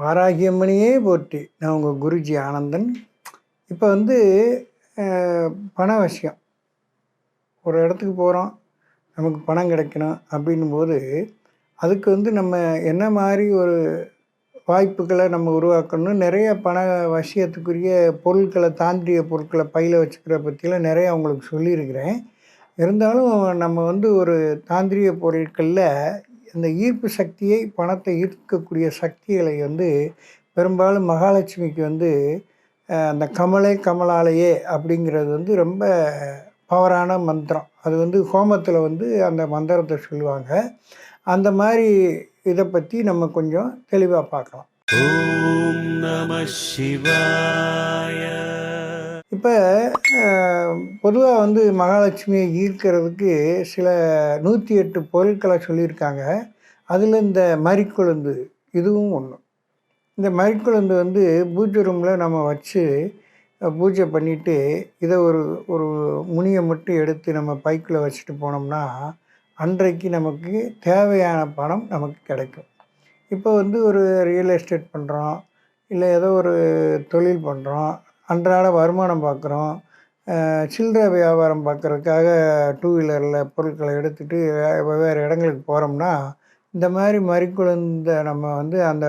வாராகியம்மனையே போற்றி. நான் உங்கள் குருஜி ஆனந்தன். இப்போ வந்து பண விஷயம் ஒரு இடத்துக்கு போகிறோம் நமக்கு பணம் கிடைக்கணும் அப்படின்னும் போது அதுக்கு வந்து நம்ம என்ன மாதிரி ஒரு வாய்ப்புகளை நம்ம உருவாக்கணும் நிறைய பண வசியத்துக்குரிய பொருட்களை தாந்திரிய பொருட்களை பையில் வச்சுக்கிற பற்றிலாம் நிறைய அவங்களுக்கு சொல்லியிருக்கிறேன். இருந்தாலும் நம்ம வந்து ஒரு தாந்திரிய பொருட்களில் இந்த ஈர்ப்பு சக்தியை பணத்தை ஈர்க்கக்கூடிய சக்திகளை வந்து பெரும்பாலும் மகாலட்சுமிக்கு வந்து அந்த கமலே கமலாலேயே அப்படிங்கிறது வந்து ரொம்ப பவரான மந்திரம். அது வந்து ஹோமத்தில் வந்து அந்த மந்திரத்தை சொல்லுவாங்க. அந்த மாதிரி இதை பற்றி நம்ம கொஞ்சம் தெளிவாக பார்க்கலாம். ஓம் நம சிவாய. இப்போ பொதுவாக வந்து மகாலட்சுமியை ஈர்க்கிறதுக்கு சில நூற்றி எட்டு பொருட்களை சொல்லியிருக்காங்க. அதில் இந்த மறிக்குழுந்து இதுவும் ஒன்று இந்த மறிக்குழுந்து வந்து பூஜை ரூமில் நம்ம வச்சு பூஜை பண்ணிவிட்டு இதை ஒரு ஒரு முனியை மட்டும் எடுத்து நம்ம பைக்கில் வச்சுட்டு போனோம்னா அன்றைக்கு நமக்கு தேவையான பணம் நமக்கு கிடைக்கும். இப்போ வந்து ஒரு ரியல் எஸ்டேட் பண்ணுறோம் இல்லை ஏதோ ஒரு தொழில் பண்ணுறோம் அன்றாட வருமானம் பார்க்குறோம். சில்லறை வியாபாரம் பார்க்குறதுக்காக டூ வீலரில் பொருட்களை எடுத்துகிட்டு வெவ்வேறு இடங்களுக்கு போகிறோம்னா இந்த மாதிரி மறிக்குழுந்த நம்ம வந்து அந்த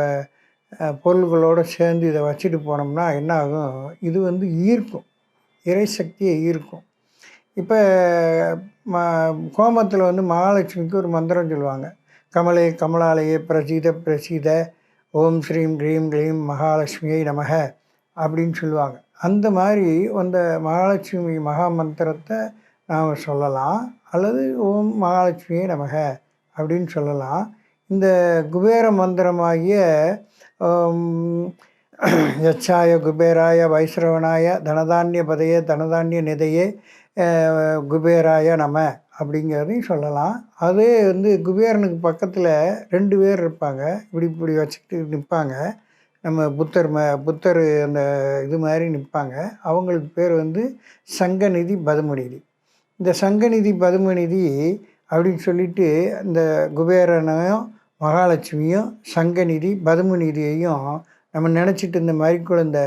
பொருள்களோடு சேர்ந்து இதை வச்சுட்டு போனோம்னா என்ன ஆகும் இது வந்து ஈர்க்கும். இறை சக்தியை ஈர்க்கும். இப்போ ம கோமத்தில் வந்து மகாலட்சுமிக்கு ஒரு மந்திரம் சொல்லுவாங்க. கமலே கமலாலயே பிரசீத பிரசீத ஓம் ஸ்ரீம் க்ரீம் க்ளீம் மகாலட்சுமியை நமக. அப்படின்னு சொல்லுவாங்க. அந்த மாதிரி அந்த மகாலட்சுமி மகா மந்திரத்தை நாம் சொல்லலாம். அல்லது ஓம் மகாலட்சுமியே நமக அப்படின்னு சொல்லலாம். இந்த குபேர மந்திரமாகிய யச்சாய குபேராய வைஸ்ரவனாய தனதானிய பதையே தனதானிய நிதையே குபேராய நம அப்படிங்கிறதையும் சொல்லலாம். அதே வந்து குபேரனுக்கு பக்கத்தில் ரெண்டு பேர் இருப்பாங்க. இப்படி இப்படி வச்சுக்கிட்டு நிற்பாங்க நம்ம புத்தர் ம புத்தர் அந்த இது மாதிரி நிற்பாங்க அவங்களுக்கு பேர் வந்து சங்கநிதி பதுமநிதி. இந்த சங்கநிதி பதுமநிதி அப்படின்னு சொல்லிட்டு இந்த குபேரனையும் மகாலட்சுமியும் சங்கநிதி பதுமநிதியையும் நம்ம நினச்சிட்டு இந்த மாதிரி குழந்தை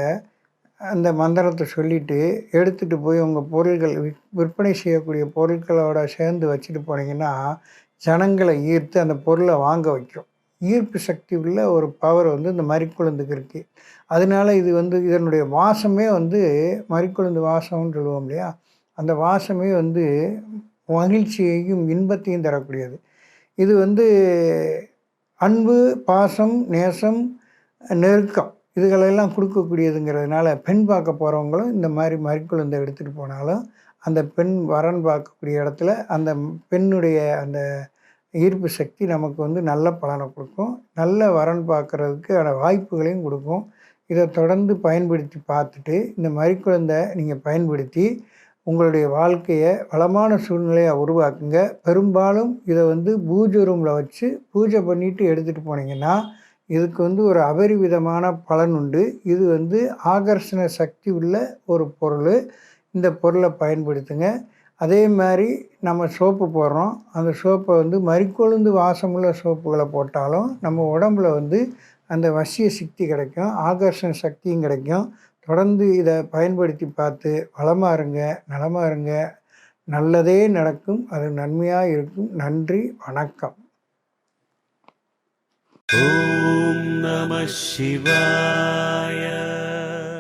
அந்த மந்திரத்தை சொல்லிவிட்டு எடுத்துகிட்டு போய் உங்கள் பொருள்கள் விற்- விற்பனை செய்யக்கூடிய பொருட்களோட சேர்ந்து வச்சுட்டு போனீங்கன்னா ஜனங்களை ஈர்த்து அந்த பொருளை வாங்க வைக்கும். ஈர்ப்பு சக்தி உள்ள ஒரு பவர் வந்து இந்த மறிக்குழுந்துக்கு இருக்குது அதனால இது வந்து இதனுடைய வாசமே வந்து மறிக்குழுந்து வாசம்னு சொல்லுவோம் இல்லையா? அந்த வாசமே வந்து மகிழ்ச்சியையும் இன்பத்தையும் தரக்கூடியது. இது வந்து அன்பு பாசம் நேசம் நெருக்கம் இதுகளெல்லாம் கொடுக்கக்கூடியதுங்கிறதுனால பெண் பார்க்க போகிறவங்களும் இந்த மாதிரி மறிக்குழுந்தை எடுத்துகிட்டு போனாலும் அந்த பெண் வரன் பார்க்கக்கூடிய இடத்துல அந்த பெண்ணுடைய அந்த ஈர்ப்பு சக்தி நமக்கு வந்து நல்ல பலனை கொடுக்கும். நல்ல வரன் பார்க்குறதுக்கு வாய்ப்புகளையும் கொடுக்கும். இதை தொடர்ந்து பயன்படுத்தி பார்த்துட்டு இந்த மறிக்குழந்தை நீங்கள் பயன்படுத்தி உங்களுடைய வாழ்க்கையை வளமான சூழ்நிலையை உருவாக்குங்க. பெரும்பாலும் இதை வந்து பூஜை ரூமில் வச்சு பூஜை பண்ணிவிட்டு எடுத்துகிட்டு போனீங்கன்னா இதுக்கு வந்து ஒரு அபரிவிதமான பலன் உண்டு. இது வந்து ஆகர்ஷண சக்தி உள்ள ஒரு பொருள். இந்த பொருளை பயன்படுத்துங்க. அதே மாதிரி நம்ம சோப்பு போடுறோம். அந்த சோப்பை வந்து மறிக்கொழுந்து வாசமுள்ள சோப்புகளை போட்டாலும் நம்ம உடம்புல வந்து அந்த வசிய சக்தி கிடைக்கும் ஆகர்ஷண சக்தியும் கிடைக்கும். தொடர்ந்து இதை பயன்படுத்தி பார்த்து வளமாக இருங்க நலமாக இருங்க. நல்லதே நடக்கும் அது நன்மையாக இருக்கும். நன்றி வணக்கம். ஓம் நம சிவாய.